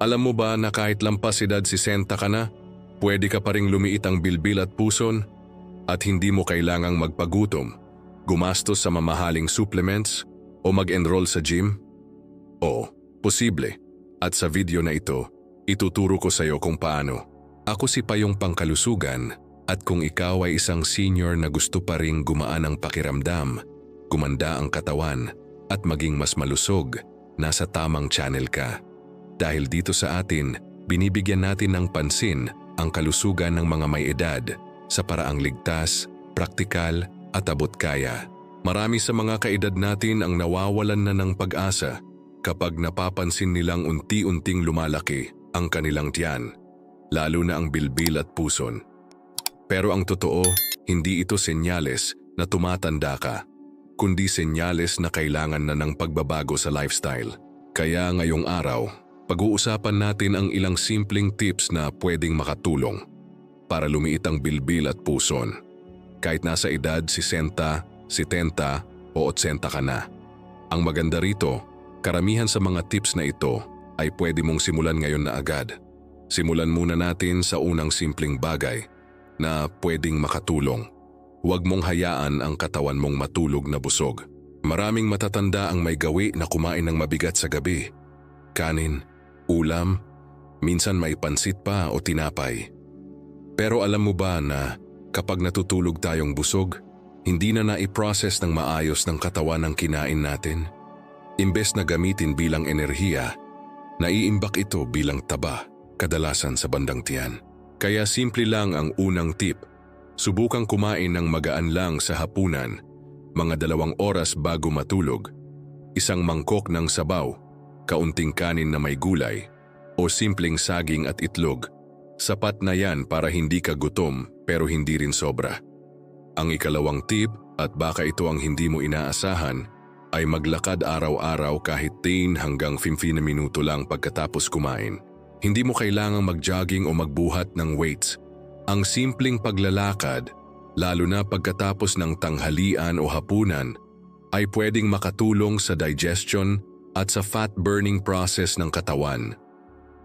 Alam mo ba na kahit lampas edad 60 ka na, pwede ka pa ring lumiit ang bilbil at puson at hindi mo kailangang magpagutom, gumastos sa mamahaling supplements o mag-enroll sa gym? Oo, posible. At sa video na ito, ituturo ko sa iyo kung paano. Ako si Payong Pangkalusugan at kung ikaw ay isang senior na gusto pa ring gumaan ang pakiramdam, gumanda ang katawan at maging mas malusog, nasa tamang channel ka. Dahil dito sa atin, binibigyan natin ng pansin ang kalusugan ng mga may edad sa paraang ligtas, praktikal at abot kaya. Marami sa mga kaedad natin ang nawawalan na ng pag-asa kapag napapansin nilang unti-unting lumalaki ang kanilang tiyan, lalo na ang bilbil at puson. Pero ang totoo, hindi ito senyales na tumatanda ka, kundi senyales na kailangan na ng pagbabago sa lifestyle. Kaya ngayong araw, pag-uusapan natin ang ilang simpleng tips na pwedeng makatulong para lumiit ang bilbil at puson. Kahit nasa edad 60, 70 o 80 ka na. Ang maganda rito, karamihan sa mga tips na ito ay pwede mong simulan ngayon na agad. Simulan muna natin sa unang simpleng bagay na pwedeng makatulong. Huwag mong hayaan ang katawan mong matulog na busog. Maraming matatanda ang may gawi na kumain ng mabigat sa gabi. Kanin, ulam, minsan may pansit pa o tinapay. Pero alam mo ba na kapag natutulog tayong busog, hindi na naiprocess ng maayos ng katawan ng kinain natin? Imbes na gamitin bilang enerhiya, naiimbak ito bilang taba, kadalasan sa bandang tiyan. Kaya simple lang ang unang tip. Subukang kumain ng magaan lang sa hapunan, mga dalawang oras bago matulog, isang mangkok ng sabaw, kaunting kanin na may gulay, o simpleng saging at itlog. Sapat na yan para hindi ka gutom pero hindi rin sobra. Ang ikalawang tip at baka ito ang hindi mo inaasahan ay maglakad araw-araw kahit 10 hanggang 15 na minuto lang pagkatapos kumain. Hindi mo kailangang mag-jogging o magbuhat ng weights. Ang simpleng paglalakad, lalo na pagkatapos ng tanghalian o hapunan, ay pwedeng makatulong sa digestion at sa fat-burning process ng katawan.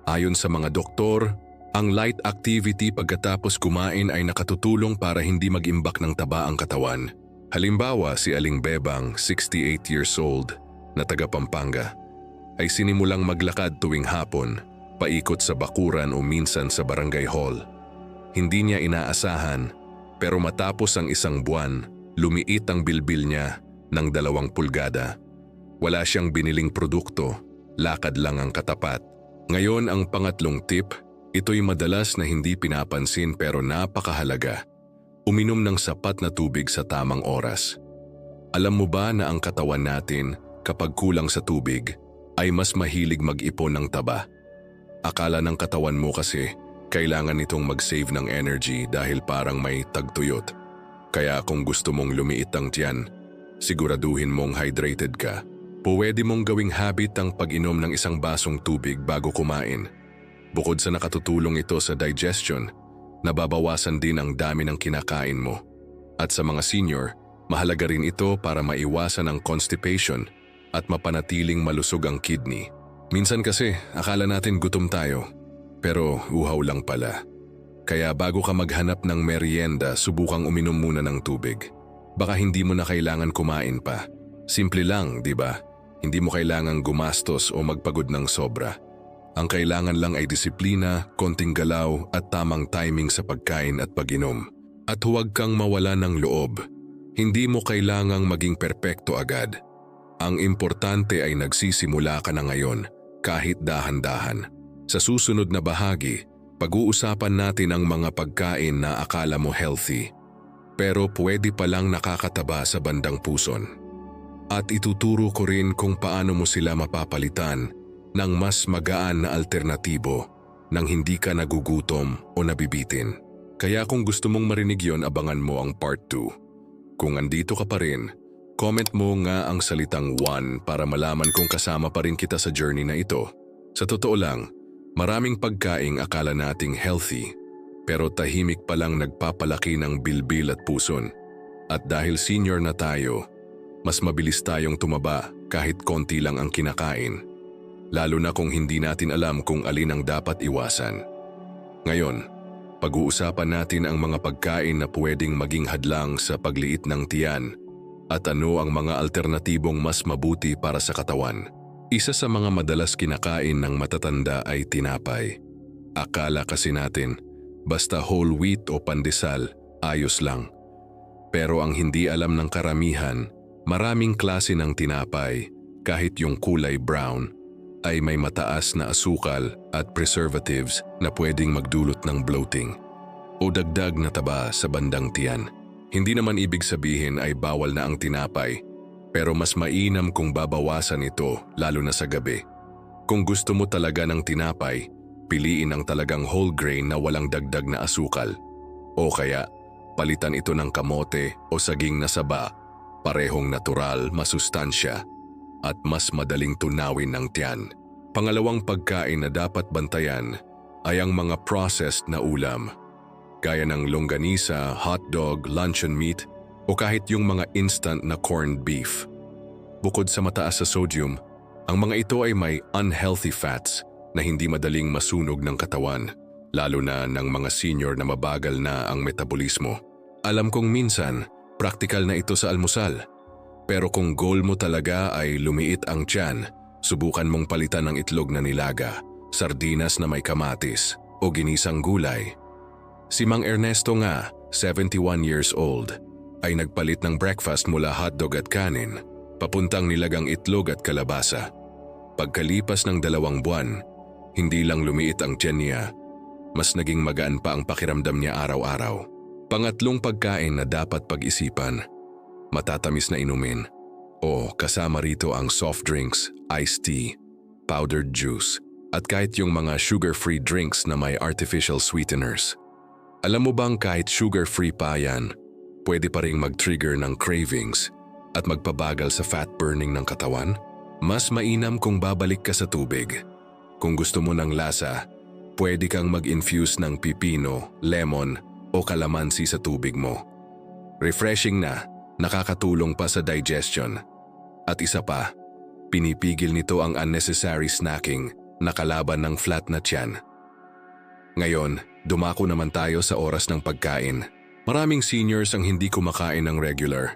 Ayon sa mga doktor, ang light activity pagkatapos kumain ay nakatutulong para hindi mag-imbak ng taba ang katawan. Halimbawa si Aling Bebang, 68 years old, na taga Pampanga, ay sinimulang maglakad tuwing hapon, paikot sa bakuran o minsan sa barangay hall. Hindi niya inaasahan, pero matapos ang isang buwan, lumiit ang bilbil niya ng dalawang pulgada. Wala siyang biniling produkto, lakad lang ang katapat. Ngayon ang pangatlong tip, ito'y madalas na hindi pinapansin pero napakahalaga. Uminom ng sapat na tubig sa tamang oras. Alam mo ba na ang katawan natin, kapag kulang sa tubig, ay mas mahilig mag-ipon ng taba? Akala ng katawan mo kasi, kailangan itong mag-save ng energy dahil parang may tagtuyot. Kaya kung gusto mong lumiit ang tiyan, siguraduhin mong hydrated ka. Pwede mong gawing habit ang pag-inom ng isang basong tubig bago kumain. Bukod sa nakatutulong ito sa digestion, nababawasan din ang dami ng kinakain mo. At sa mga senior, mahalaga rin ito para maiwasan ang constipation at mapanatiling malusog ang kidney. Minsan kasi, akala natin gutom tayo, pero uhaw lang pala. Kaya bago ka maghanap ng merienda, subukang uminom muna ng tubig. Baka hindi mo na kailangan kumain pa. Simple lang, di ba? Hindi mo kailangang gumastos o magpagod ng sobra. Ang kailangan lang ay disiplina, konting galaw at tamang timing sa pagkain at pag-inom. At huwag kang mawala ng loob. Hindi mo kailangang maging perpekto agad. Ang importante ay nagsisimula ka na ngayon, kahit dahan-dahan. Sa susunod na bahagi, pag-uusapan natin ang mga pagkain na akala mo healthy, pero pwede palang nakakataba sa bandang puson. At ituturo ko rin kung paano mo sila mapapalitan ng mas magaan na alternatibo nang hindi ka nagugutom o nabibitin. Kaya kung gusto mong marinig yon abangan mo ang part 2. Kung andito ka pa rin, comment mo nga ang salitang 1 para malaman kung kasama pa rin kita sa journey na ito. Sa totoo lang, maraming pagkaing akala nating healthy pero tahimik palang nagpapalaki ng bilbil at puson. At dahil senior na tayo, mas mabilis tayong tumaba kahit konti lang ang kinakain. lalo na kung hindi natin alam kung alin ang dapat iwasan. Ngayon, pag-uusapan natin ang mga pagkain na pwedeng maging hadlang sa pagliit ng tiyan at ano ang mga alternatibong mas mabuti para sa katawan. Isa sa mga madalas kinakain ng matatanda ay tinapay. Akala kasi natin, basta whole wheat o pandesal, ayos lang. Pero ang hindi alam ng karamihan, maraming klase ng tinapay, kahit yung kulay brown, ay may mataas na asukal at preservatives na pwedeng magdulot ng bloating o dagdag na taba sa bandang tiyan. Hindi naman ibig sabihin ay bawal na ang tinapay, pero mas mainam kung babawasan ito lalo na sa gabi. Kung gusto mo talaga ng tinapay, piliin ang talagang whole grain na walang dagdag na asukal. O kaya, palitan ito ng kamote o saging na saba, parehong natural, masustansya, at mas madaling tunawin ng tiyan. Pangalawang pagkain na dapat bantayan ay ang mga processed na ulam gaya ng longganisa, hotdog, luncheon meat o kahit yung mga instant na corned beef. Bukod sa mataas sa sodium, ang mga ito ay may unhealthy fats na hindi madaling masunog ng katawan, lalo na ng mga senior na mabagal na ang metabolismo. Alam kong minsan, praktikal na ito sa almusal. Pero kung goal mo talaga ay lumiit ang tiyan, subukan mong palitan ng itlog na nilaga, sardinas na may kamatis, o ginisang gulay Si Mang Ernesto nga, 71 years old, ay nagpalit ng breakfast mula hotdog at kanin, papuntang nilagang itlog at kalabasa. Pagkalipas ng dalawang buwan, hindi lang lumiit ang tiyan niya, mas naging magaan pa ang pakiramdam niya araw-araw. Pangatlong pagkain na dapat pag-isipan, matatamis na inumin, o kasama rito ang soft drinks, iced tea, powdered juice, at kahit yung mga sugar-free drinks na may artificial sweeteners. Alam mo bang kahit sugar-free pa yan, pwede pa rin mag-trigger ng cravings at magpabagal sa fat burning ng katawan? Mas mainam kung babalik ka sa tubig. Kung gusto mo ng lasa, pwede kang mag-infuse ng pipino, lemon o kalamansi sa tubig mo. Refreshing na, nakakatulong pa sa digestion. At isa pa, pinipigil nito ang unnecessary snacking na kalaban ng flat na tiyan. Ngayon, dumako naman tayo sa oras ng pagkain. Maraming seniors ang hindi kumakain ng regular.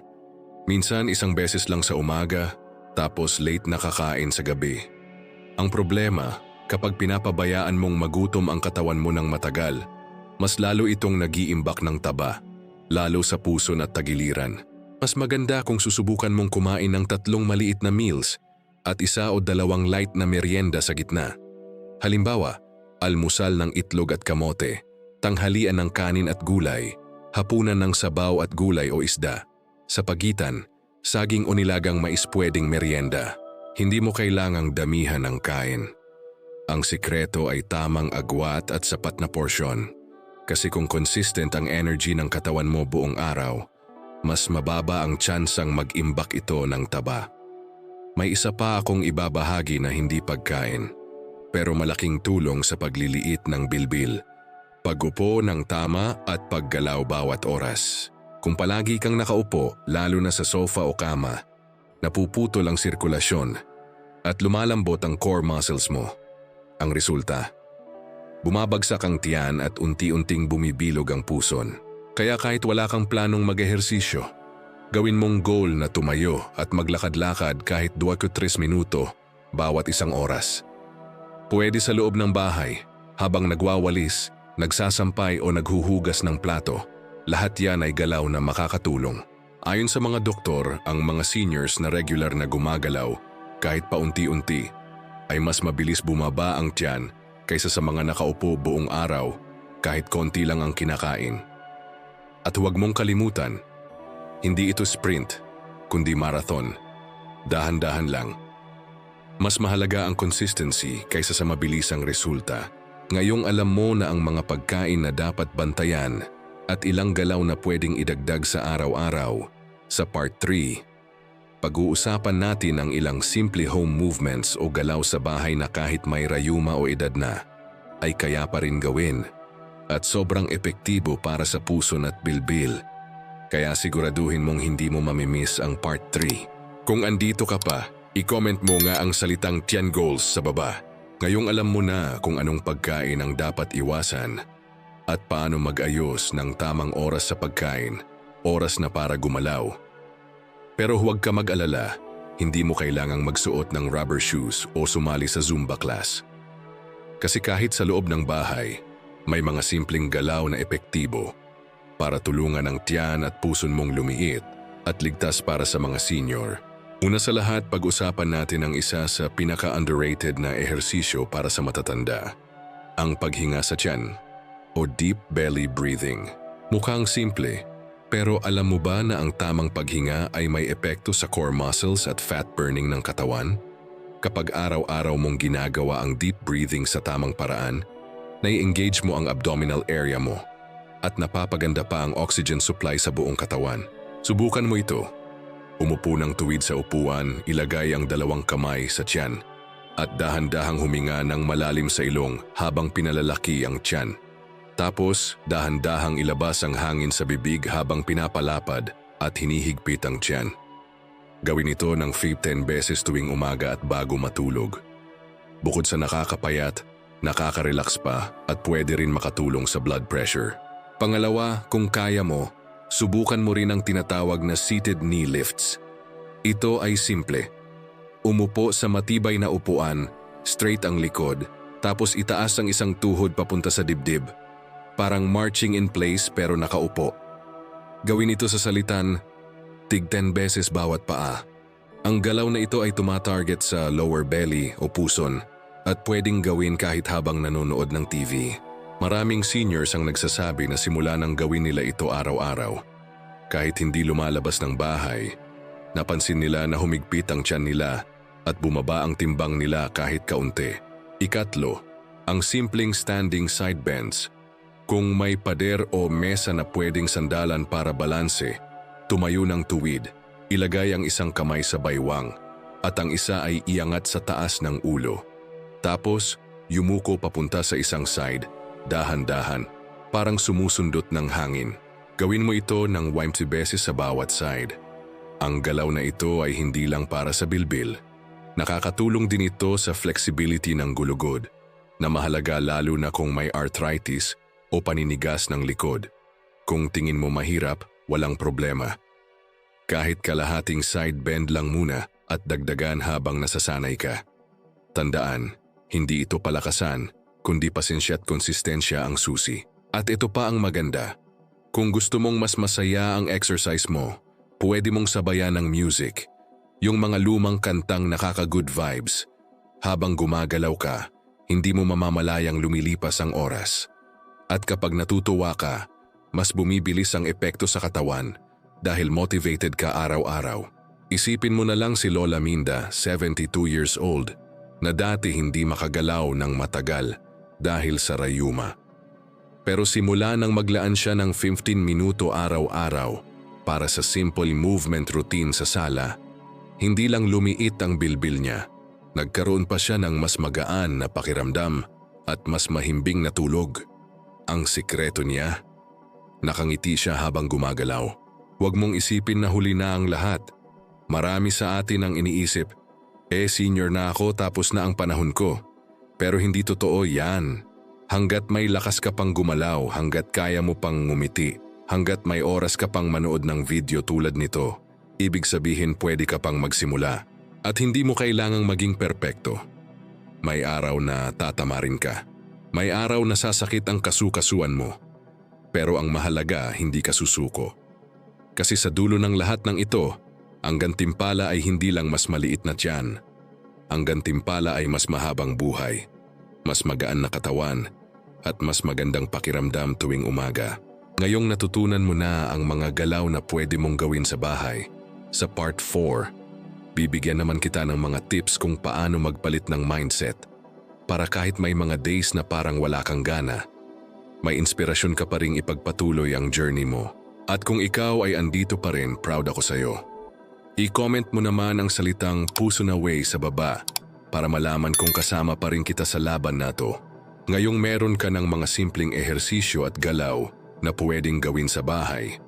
Minsan isang beses lang sa umaga, tapos late na kakain sa gabi. Ang problema, kapag pinapabayaan mong magutom ang katawan mo ng matagal, mas lalo itong nagiimbak ng taba, lalo sa puso at tagiliran. Mas maganda kung susubukan mong kumain ng tatlong maliit na meals at isa o dalawang light na merienda sa gitna. Halimbawa, almusal ng itlog at kamote, tanghalian ng kanin at gulay, hapunan ng sabaw at gulay o isda. Sa pagitan, saging o nilagang mais pwedeng merienda. Hindi mo kailangang damihan ng kain. Ang sikreto ay tamang agwat at sapat na porsyon. Kasi kung consistent ang energy ng katawan mo buong araw, mas mababa ang tsansang mag-imbak ito ng taba. May isa pa akong ibabahagi na hindi pagkain pero malaking tulong sa pagliliit ng bilbil. Pagupo ng tama at paggalaw bawat oras. Kung palagi kang nakaupo, lalo na sa sofa o kama, napuputol ang sirkulasyon at lumalambot ang core muscles mo. Ang resulta, bumabagsak ang tiyan at unti-unting bumibilog ang puson. Kaya kahit wala kang planong mag-ehersisyo, gawin mong goal na tumayo at maglakad-lakad kahit 2-3 minuto bawat isang oras. Pwede sa loob ng bahay, habang nagwawalis, nagsasampay o naghuhugas ng plato. Lahat yan ay galaw na makakatulong. Ayon sa mga doktor, ang mga seniors na regular na gumagalaw, kahit paunti-unti, ay mas mabilis bumaba ang tiyan kaysa sa mga nakaupo buong araw kahit konti lang ang kinakain. At huwag mong kalimutan, hindi ito sprint, kundi marathon. Dahan-dahan lang mas mahalaga ang consistency kaysa sa mabilisang resulta. Ngayong alam mo na ang mga pagkain na dapat bantayan at ilang galaw na pwedeng idagdag sa araw-araw, sa part 3, pag-uusapan natin ang ilang simple home movements o galaw sa bahay na kahit may rayuma o edad na, ay kaya pa rin gawin at sobrang epektibo para sa puso at bilbil. Kaya siguraduhin mong hindi mo mamimiss ang part 3. Kung andito ka pa, I-comment mo nga ang salitang tiyan goals sa baba. Ngayong alam mo na kung anong pagkain ang dapat iwasan at paano mag-ayos ng tamang oras sa pagkain, oras na para gumalaw. Pero huwag ka mag-alala, hindi mo kailangang magsuot ng rubber shoes o sumali sa Zumba class. Kasi kahit sa loob ng bahay, may mga simpleng galaw na epektibo para tulungan ang tiyan at puson mong lumiit at ligtas para sa mga senior. Una sa lahat, pag-usapan natin ang isa sa pinaka-underrated na ehersisyo para sa matatanda. Ang paghinga sa tiyan o deep belly breathing. Mukhang simple, pero alam mo ba na ang tamang paghinga ay may epekto sa core muscles at fat burning ng katawan? Kapag araw-araw mong ginagawa ang deep breathing sa tamang paraan, nai-engage mo ang abdominal area mo at napapaganda pa ang oxygen supply sa buong katawan. Subukan mo ito. Umupo ng tuwid sa upuan, ilagay ang dalawang kamay sa tiyan at dahan-dahang huminga ng malalim sa ilong habang pinalalaki ang tiyan. Tapos, dahan-dahang ilabas ang hangin sa bibig habang pinapalapad at hinihigpit ang tiyan. Gawin ito ng 15 beses tuwing umaga at bago matulog. Bukod sa nakakapayat, nakaka-relax pa at pwede rin makatulong sa blood pressure. Pangalawa, kung kaya mo, subukan mo rin ang tinatawag na seated knee lifts. Ito ay simple. Umupo sa matibay na upuan, straight ang likod, tapos itaas ang isang tuhod papunta sa dibdib. Parang marching in place pero nakaupo. Gawin ito sa salitan, tig 10 beses bawat paa. Ang galaw na ito ay tumatarget sa lower belly o puson at pwedeng gawin kahit habang nanonood ng TV. Maraming seniors ang nagsasabi na simula nang gawin nila ito araw-araw. Kahit hindi lumalabas ng bahay, napansin nila na humigpit ang tiyan nila at bumaba ang timbang nila kahit kaunti. Ikatlo, ang simpleng standing side bends. Kung may pader o mesa na pwedeng sandalan para balanse, tumayo ng tuwid, ilagay ang isang kamay sa baywang at ang isa ay iangat sa taas ng ulo. Tapos, yumuko papunta sa isang side dahan-dahan, parang sumusundot ng hangin. Gawin mo ito ng 20 beses sa bawat side. Ang galaw na ito ay hindi lang para sa bilbil. Nakakatulong din ito sa flexibility ng gulugod, na mahalaga lalo na kung may arthritis o paninigas ng likod. Kung tingin mo mahirap, walang problema. Kahit kalahating side bend lang muna at dagdagan habang nasasanay ka. Tandaan, hindi ito palakasan, kundi pasensya at konsistensya ang susi. At ito pa ang maganda. Kung gusto mong mas masaya ang exercise mo, pwede mong sabayan ng music. Yung mga lumang kantang nakaka-good vibes. Habang gumagalaw ka, hindi mo mamamalayang lumilipas ang oras. At kapag natutuwa ka, mas bumibilis ang epekto sa katawan dahil motivated ka araw-araw. Isipin mo na lang si Lola Minda, 72 years old, na dati hindi makagalaw ng matagal dahil sa rayuma. Pero simula nang maglaan siya ng 15 minuto araw-araw para sa simple movement routine sa sala, hindi lang lumiit ang bilbil niya, nagkaroon pa siya ng mas magaan na pakiramdam at mas mahimbing na tulog. Ang sikreto niya, nakangiti siya habang gumagalaw. Huwag mong isipin na huli na ang lahat. Marami sa atin ang iniisip, eh senior na ako tapos na ang panahon ko. Pero hindi totoo yan. Hanggat may lakas ka pang gumalaw, hanggat kaya mo pang ngumiti, hanggat may oras ka pang manood ng video tulad nito, ibig sabihin pwede ka pang magsimula. At hindi mo kailangang maging perpekto. May araw na tatamarin ka. May araw na sasakit ang kasukasuan mo. Pero ang mahalaga, hindi ka susuko. Kasi sa dulo ng lahat ng ito, ang gantimpala ay hindi lang mas maliit na tiyan, ang gantimpala ay mas mahabang buhay, mas magaan na katawan, at mas magandang pakiramdam tuwing umaga. Ngayong natutunan mo na ang mga galaw na pwede mong gawin sa bahay, sa part 4, bibigyan naman kita ng mga tips kung paano magpalit ng mindset para kahit may mga days na parang wala kang gana, may inspirasyon ka pa ring ipagpatuloy ang journey mo. At kung ikaw ay andito pa rin, proud ako sa'yo. I-comment mo naman ang salitang puso na way sa baba para malaman kung kasama pa rin kita sa laban na to. Ngayong meron ka ng mga simpleng ehersisyo at galaw na pwedeng gawin sa bahay,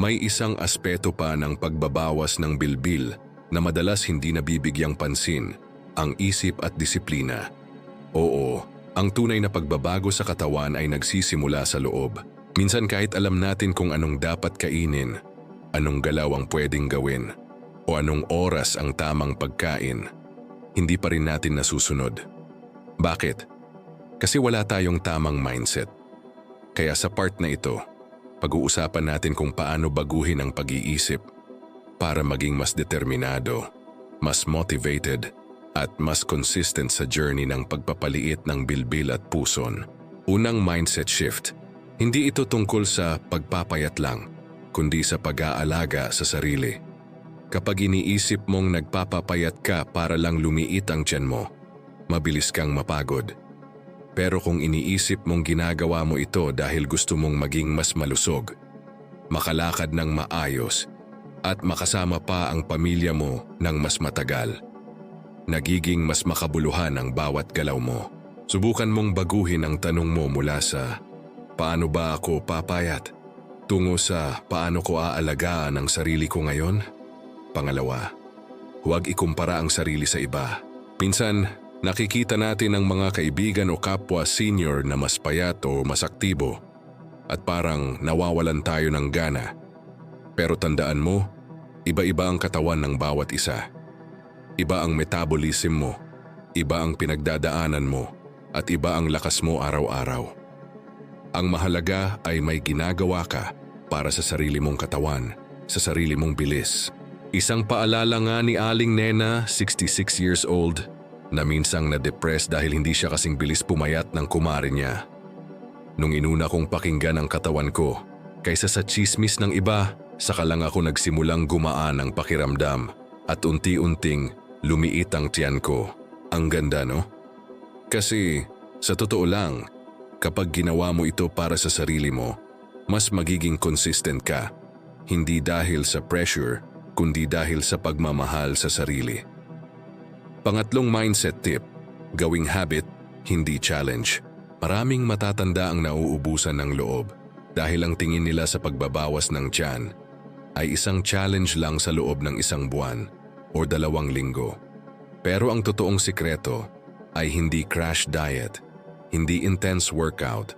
may isang aspeto pa ng pagbabawas ng bilbil na madalas hindi nabibigyang pansin, ang isip at disiplina. Oo, ang tunay na pagbabago sa katawan ay nagsisimula sa loob. Minsan kahit alam natin kung anong dapat kainin, anong galaw ang pwedeng gawin, o anong oras ang tamang pagkain, hindi pa rin natin nasusunod. Bakit? Kasi wala tayong tamang mindset. Kaya sa part na ito, pag-uusapan natin kung paano baguhin ang pag-iisip para maging mas determinado, mas motivated, at mas consistent sa journey ng pagpapaliit ng bilbil at puson. Unang mindset shift, hindi ito tungkol sa pagpapayat lang, kundi sa pag-aalaga sa sarili. Kapag iniisip mong nagpapapayat ka para lang lumiit ang tiyan mo, mabilis kang mapagod. Pero kung iniisip mong ginagawa mo ito dahil gusto mong maging mas malusog, makalakad ng maayos, at makasama pa ang pamilya mo ng mas matagal, nagiging mas makabuluhan ang bawat galaw mo. Subukan mong baguhin ang tanong mo mula sa paano ba ako papayat tungo sa paano ko aalagaan ang sarili ko ngayon? Pangalawa, huwag ikumpara ang sarili sa iba. Minsan, nakikita natin ang mga kaibigan o kapwa senior na mas payat o mas aktibo at parang nawawalan tayo ng gana. Pero tandaan mo, iba-iba ang katawan ng bawat isa. Iba ang metabolism mo, iba ang pinagdadaanan mo, at iba ang lakas mo araw-araw. Ang mahalaga ay may ginagawa ka para sa sarili mong katawan, sa sarili mong bilis. Isang paalala nga ni Aling Nena, 66 years old, na minsang na-depress dahil hindi siya kasing bilis pumayat ng kumari niya. Nung inuna kong pakinggan ang katawan ko, kaysa sa chismis ng iba, saka lang ako nagsimulang gumaan ang pakiramdam at unti-unting lumiit ang tiyan ko. Ang ganda no? Kasi sa totoo lang, kapag ginawa mo ito para sa sarili mo, mas magiging consistent ka. Hindi dahil sa pressure, kundi dahil sa pagmamahal sa sarili. Pangatlong mindset tip, gawing habit, hindi challenge. Maraming matatanda ang nauubusan ng loob dahil ang tingin nila sa pagbabawas ng tiyan ay isang challenge lang sa loob ng isang buwan o dalawang linggo. Pero ang totoong sikreto ay hindi crash diet, hindi intense workout,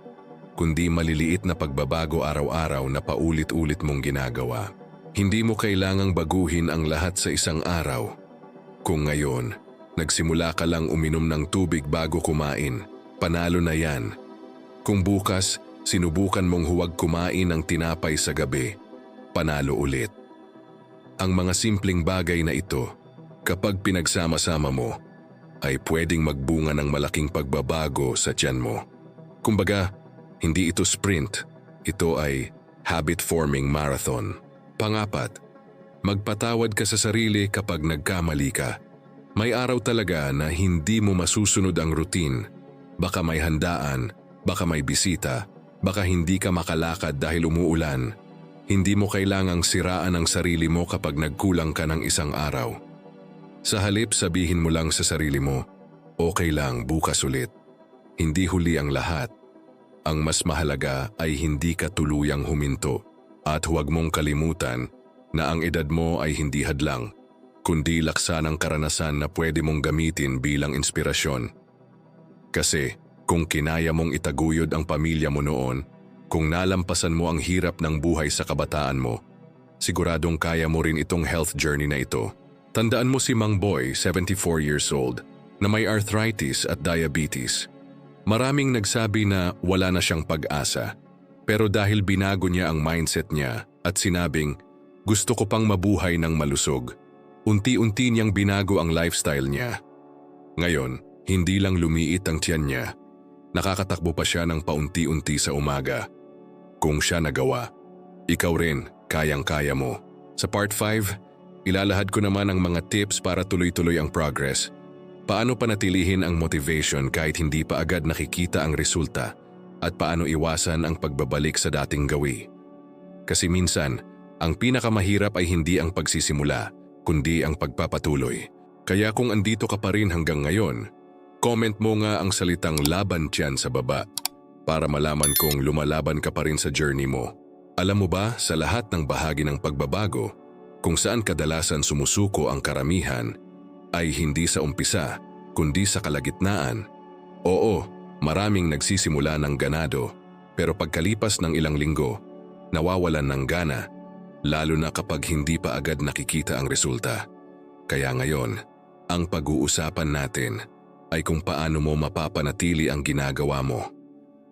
kundi maliliit na pagbabago araw-araw na paulit-ulit mong ginagawa. Hindi mo kailangang baguhin ang lahat sa isang araw. Kung ngayon, nagsimula ka lang uminom ng tubig bago kumain, panalo na yan. Kung bukas, sinubukan mong huwag kumain ng tinapay sa gabi, panalo ulit. Ang mga simpleng bagay na ito, kapag pinagsama-sama mo, ay pwedeng magbunga ng malaking pagbabago sa tiyan mo. Kumbaga, hindi ito sprint, ito ay habit-forming marathon. Pangapat, magpatawad ka sa sarili kapag nagkamali ka. May araw talaga na hindi mo masusunod ang routine. Baka may handaan, baka may bisita, baka hindi ka makalakad dahil umuulan. Hindi mo kailangang siraan ang sarili mo kapag nagkulang ka ng isang araw. Sa halip sabihin mo lang sa sarili mo, okay lang bukas ulit. Hindi huli ang lahat. Ang mas mahalaga ay hindi ka tuluyang huminto at huwag mong kalimutan na ang edad mo ay hindi hadlang, kundi laksa ng karanasan na pwede mong gamitin bilang inspirasyon. Kasi kung kinaya mong itaguyod ang pamilya mo noon, kung nalampasan mo ang hirap ng buhay sa kabataan mo, siguradong kaya mo rin itong health journey na ito. Tandaan mo si Mang Boy, 74 years old, na may arthritis at diabetes. Maraming nagsabi na wala na siyang pag-asa. Pero dahil binago niya ang mindset niya at sinabing, gusto ko pang mabuhay ng malusog, unti-unti niyang binago ang lifestyle niya. Ngayon, hindi lang lumiit ang tiyan niya, nakakatakbo pa siya ng paunti-unti sa umaga. Kung siya nagawa, ikaw rin, kayang-kaya mo. Sa part 5, ilalahad ko naman ang mga tips para tuloy-tuloy ang progress. Paano panatilihin ang motivation kahit hindi pa agad nakikita ang resulta at paano iwasan ang pagbabalik sa dating gawi. Kasi minsan, ang pinakamahirap ay hindi ang pagsisimula, kundi ang pagpapatuloy. Kaya kung andito ka pa rin hanggang ngayon, comment mo nga ang salitang laban tiyan sa baba para malaman kung lumalaban ka pa rin sa journey mo. Alam mo ba, sa lahat ng bahagi ng pagbabago, Kung saan kadalasan sumusuko ang karamihan ay hindi sa umpisa kundi sa kalagitnaan. Oo, maraming nagsisimula ng ganado pero pagkalipas ng ilang linggo, nawawalan ng gana lalo na kapag hindi pa agad nakikita ang resulta. Kaya ngayon, ang pag-uusapan natin ay kung paano mo mapapanatili ang ginagawa mo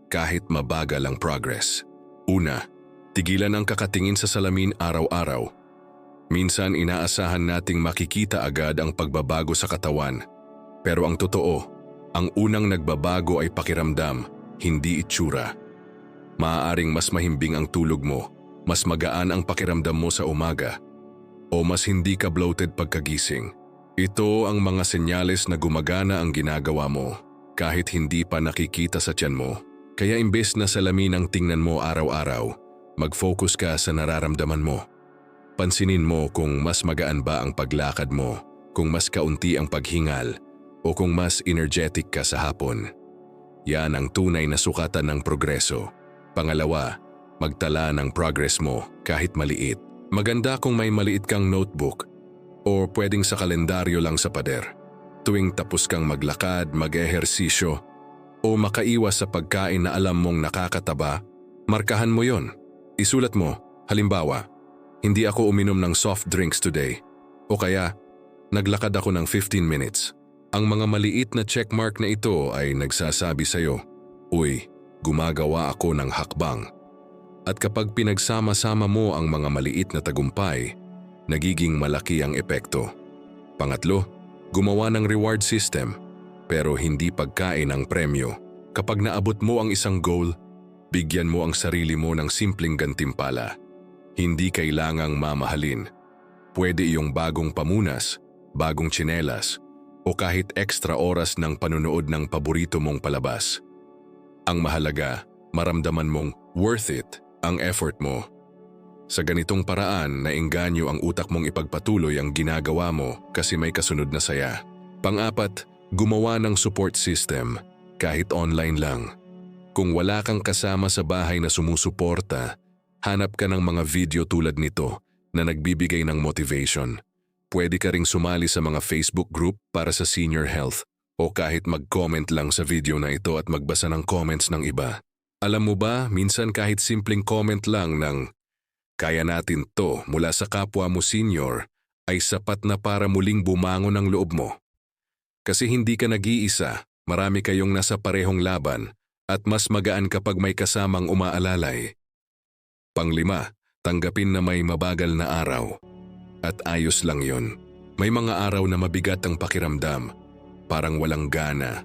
kahit mabagal ang progress. Una, tigilan ang kakatingin sa salamin araw-araw. Minsan inaasahan nating makikita agad ang pagbabago sa katawan. Pero ang totoo, ang unang nagbabago ay pakiramdam, hindi itsura. Maaaring mas mahimbing ang tulog mo, mas magaan ang pakiramdam mo sa umaga, o mas hindi ka bloated pagkagising. Ito ang mga senyales na gumagana ang ginagawa mo kahit hindi pa nakikita sa tiyan mo. Kaya imbes na salamin ang tingnan mo araw-araw, mag-focus ka sa nararamdaman mo. Pansinin mo kung mas magaan ba ang paglakad mo, kung mas kaunti ang paghingal, o kung mas energetic ka sa hapon. Yan ang tunay na sukatan ng progreso. Pangalawa, magtala ng progress mo kahit maliit. Maganda kung may maliit kang notebook o pwedeng sa kalendaryo lang sa pader. Tuwing tapos kang maglakad, mag-ehersisyo, o makaiwas sa pagkain na alam mong nakakataba, markahan mo yon. Isulat mo, halimbawa, hindi ako uminom ng soft drinks today. O kaya, naglakad ako ng 15 minutes. Ang mga maliit na checkmark na ito ay nagsasabi sa'yo, Uy, gumagawa ako ng hakbang. At kapag pinagsama-sama mo ang mga maliit na tagumpay, nagiging malaki ang epekto. Pangatlo, gumawa ng reward system pero hindi pagkain ang premyo. Kapag naabot mo ang isang goal, bigyan mo ang sarili mo ng simpleng gantimpala. Hindi kailangang mamahalin. Pwede iyong bagong pamunas, bagong tsinelas, o kahit extra oras ng panunood ng paborito mong palabas. Ang mahalaga, maramdaman mong worth it ang effort mo. Sa ganitong paraan, nainganyo ang utak mong ipagpatuloy ang ginagawa mo kasi may kasunod na saya. Pang-apat, Gumawa ng support system kahit online lang. Kung wala kang kasama sa bahay na sumusuporta, hanap ka ng mga video tulad nito na nagbibigay ng motivation. Pwede ka ring sumali sa mga Facebook group para sa senior health o kahit mag-comment lang sa video na ito at magbasa ng comments ng iba. Alam mo ba, minsan kahit simpleng comment lang ng kaya natin to mula sa kapwa mo senior ay sapat na para muling bumangon ang loob mo. Kasi hindi ka nag-iisa, marami kayong nasa parehong laban at mas magaan kapag may kasamang umaalalay. Panglima, tanggapin na may mabagal na araw. At ayos lang yon. May mga araw na mabigat ang pakiramdam, parang walang gana,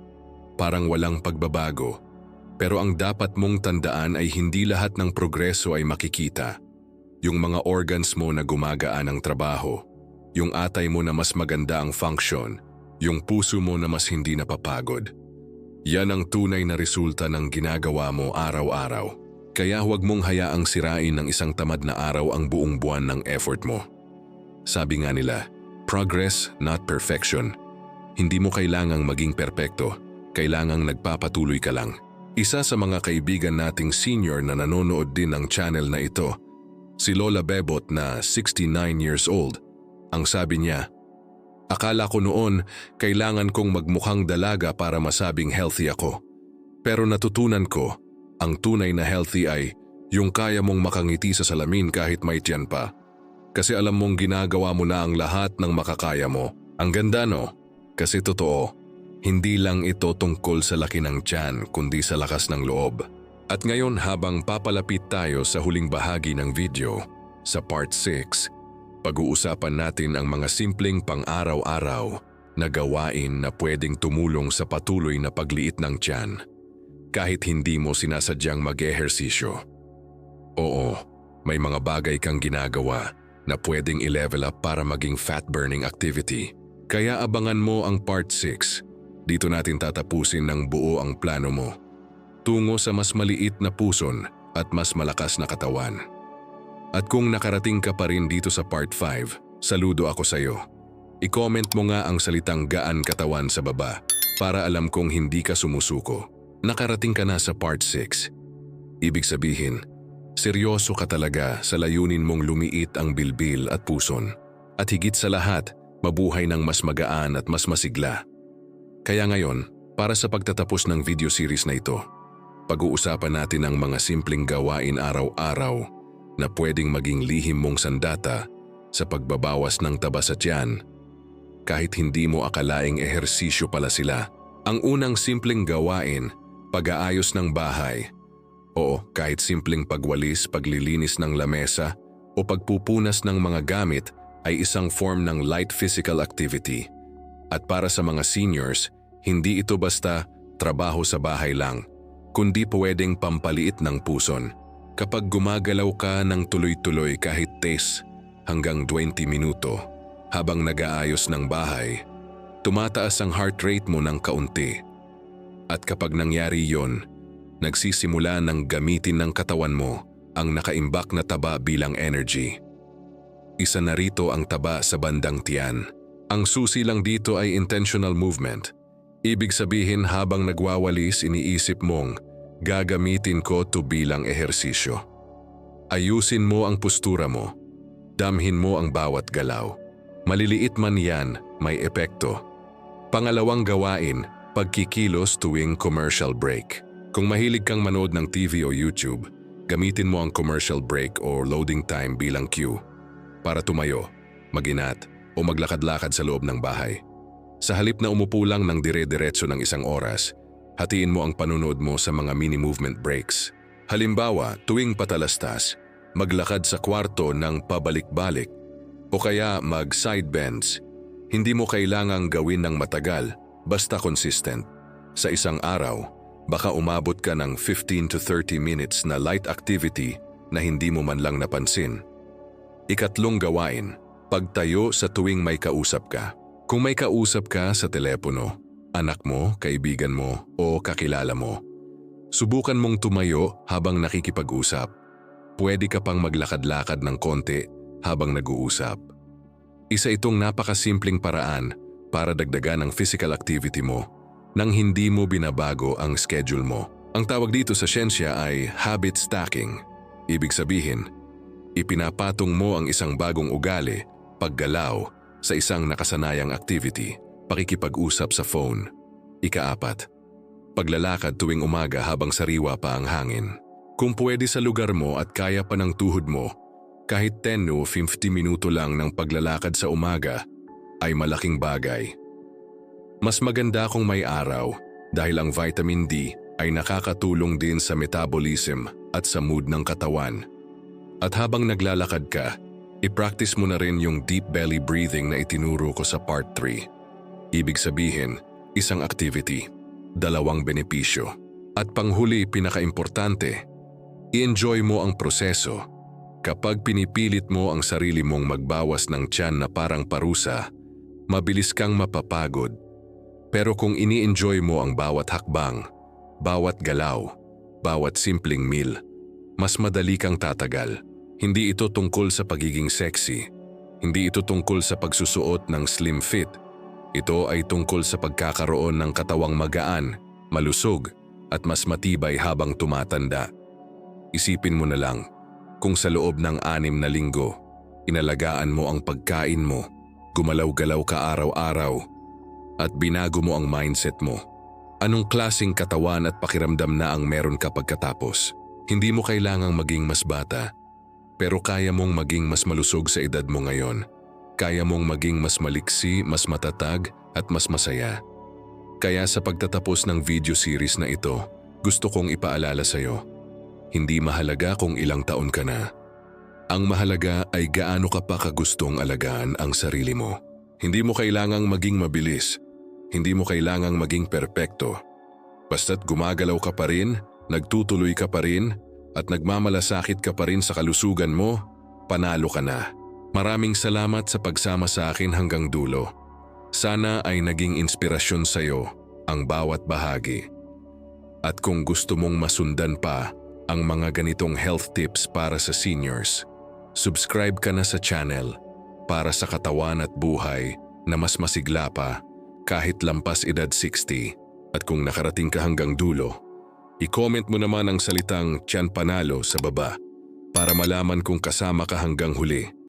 parang walang pagbabago. Pero ang dapat mong tandaan ay hindi lahat ng progreso ay makikita. Yung mga organs mo na gumagaan ang trabaho, yung atay mo na mas maganda ang function, yung puso mo na mas hindi napapagod. Yan ang tunay na resulta ng ginagawa mo araw-araw. Kaya huwag mong hayaang sirain ng isang tamad na araw ang buong buwan ng effort mo. Sabi nga nila, progress not perfection. Hindi mo kailangang maging perpekto, kailangang nagpapatuloy ka lang. Isa sa mga kaibigan nating senior na nanonood din ng channel na ito, si Lola Bebot na 69 years old. Ang sabi niya, Akala ko noon kailangan kong magmukhang dalaga para masabing healthy ako. Pero natutunan ko, ang tunay na healthy ay yung kaya mong makangiti sa salamin kahit may tiyan pa. Kasi alam mong ginagawa mo na ang lahat ng makakaya mo. Ang ganda no? Kasi totoo, hindi lang ito tungkol sa laki ng tiyan kundi sa lakas ng loob. At ngayon habang papalapit tayo sa huling bahagi ng video, sa part 6, pag-uusapan natin ang mga simpleng pang-araw-araw na gawain na pwedeng tumulong sa patuloy na pagliit ng tiyan kahit hindi mo sinasadyang mag-ehersisyo. Oo, may mga bagay kang ginagawa na pwedeng i-level up para maging fat-burning activity. Kaya abangan mo ang part 6. Dito natin tatapusin ng buo ang plano mo. Tungo sa mas maliit na puson at mas malakas na katawan. At kung nakarating ka pa rin dito sa part 5, saludo ako sa iyo. I-comment mo nga ang salitang gaan katawan sa baba para alam kong hindi ka sumusuko. Nakarating ka na sa part 6. Ibig sabihin, seryoso ka talaga sa layunin mong lumiit ang bilbil at puson. At higit sa lahat, mabuhay ng mas magaan at mas masigla. Kaya ngayon, para sa pagtatapos ng video series na ito, pag-uusapan natin ang mga simpleng gawain araw-araw na pwedeng maging lihim mong sandata sa pagbabawas ng taba sa tiyan kahit hindi mo akalaing ehersisyo pala sila. Ang unang simpleng gawain, pag-aayos ng bahay. Oo, kahit simpleng pagwalis, paglilinis ng lamesa o pagpupunas ng mga gamit ay isang form ng light physical activity. At para sa mga seniors, hindi ito basta trabaho sa bahay lang, kundi pwedeng pampaliit ng puson. Kapag gumagalaw ka ng tuloy-tuloy kahit tes hanggang 20 minuto habang nag-aayos ng bahay, tumataas ang heart rate mo ng kaunti. At kapag nangyari yon, nagsisimula ng gamitin ng katawan mo ang nakaimbak na taba bilang energy. Isa na rito ang taba sa bandang tiyan. Ang susi lang dito ay intentional movement. Ibig sabihin habang nagwawalis iniisip mong gagamitin ko to bilang ehersisyo. Ayusin mo ang postura mo. Damhin mo ang bawat galaw. Maliliit man yan, may epekto. Pangalawang gawain, pagkikilos tuwing commercial break. Kung mahilig kang manood ng TV o YouTube, gamitin mo ang commercial break or loading time bilang cue para tumayo, maginat o maglakad-lakad sa loob ng bahay. Sa halip na umupo lang ng dire-diretso ng isang oras, hatiin mo ang panunod mo sa mga mini-movement breaks. Halimbawa, tuwing patalastas, maglakad sa kwarto ng pabalik-balik o kaya mag-side bends. Hindi mo kailangang gawin ng matagal, basta consistent. Sa isang araw, baka umabot ka ng 15 to 30 minutes na light activity na hindi mo man lang napansin. Ikatlong gawain, pagtayo sa tuwing may kausap ka. Kung may kausap ka sa telepono, anak mo, kaibigan mo o kakilala mo, subukan mong tumayo habang nakikipag-usap. Pwede ka pang maglakad-lakad ng konti habang nag-uusap. Isa itong napakasimpleng paraan para dagdagan ang physical activity mo nang hindi mo binabago ang schedule mo. Ang tawag dito sa siyensya ay habit stacking. Ibig sabihin, ipinapatong mo ang isang bagong ugali, paggalaw, sa isang nakasanayang activity, pakikipag-usap sa phone. Ikaapat, paglalakad tuwing umaga habang sariwa pa ang hangin. Kung pwede sa lugar mo at kaya pa ng tuhod mo, kahit 10 o 50 minuto lang ng paglalakad sa umaga ay malaking bagay. Mas maganda kung may araw dahil ang vitamin D ay nakakatulong din sa metabolism at sa mood ng katawan. At habang naglalakad ka, i-practice mo na rin yung deep belly breathing na itinuro ko sa part 3. Ibig sabihin, isang activity, dalawang benepisyo. At panghuli pinakaimportante, i-enjoy mo ang proseso. Kapag pinipilit mo ang sarili mong magbawas ng tiyan na parang parusa, mabilis kang mapapagod. Pero kung ini-enjoy mo ang bawat hakbang, bawat galaw, bawat simpleng meal, mas madali kang tatagal. Hindi ito tungkol sa pagiging sexy. Hindi ito tungkol sa pagsusuot ng slim fit. Ito ay tungkol sa pagkakaroon ng katawang magaan, malusog, at mas matibay habang tumatanda. Isipin mo na lang, kung sa loob ng anim na linggo, inalagaan mo ang pagkain mo, gumalaw-galaw ka araw-araw, at binago mo ang mindset mo. Anong klasing katawan at pakiramdam na ang meron ka pagkatapos? Hindi mo kailangang maging mas bata, pero kaya mong maging mas malusog sa edad mo ngayon. Kaya mong maging mas maliksi, mas matatag, at mas masaya. Kaya sa pagtatapos ng video series na ito, gusto kong ipaalala sa'yo, hindi mahalaga kung ilang taon ka na. Ang mahalaga ay gaano ka pa kagustong alagaan ang sarili mo. Hindi mo kailangang maging mabilis. Hindi mo kailangang maging perpekto. Basta't gumagalaw ka pa rin, nagtutuloy ka pa rin, at nagmamalasakit ka pa rin sa kalusugan mo, panalo ka na. Maraming salamat sa pagsama sa akin hanggang dulo. Sana ay naging inspirasyon sa iyo ang bawat bahagi. At kung gusto mong masundan pa ang mga ganitong health tips para sa seniors, subscribe ka na sa channel para sa katawan at buhay na mas masigla pa kahit lampas edad 60. At kung nakarating ka hanggang dulo, i-comment mo naman ang salitang tiyan panalo sa baba para malaman kung kasama ka hanggang huli.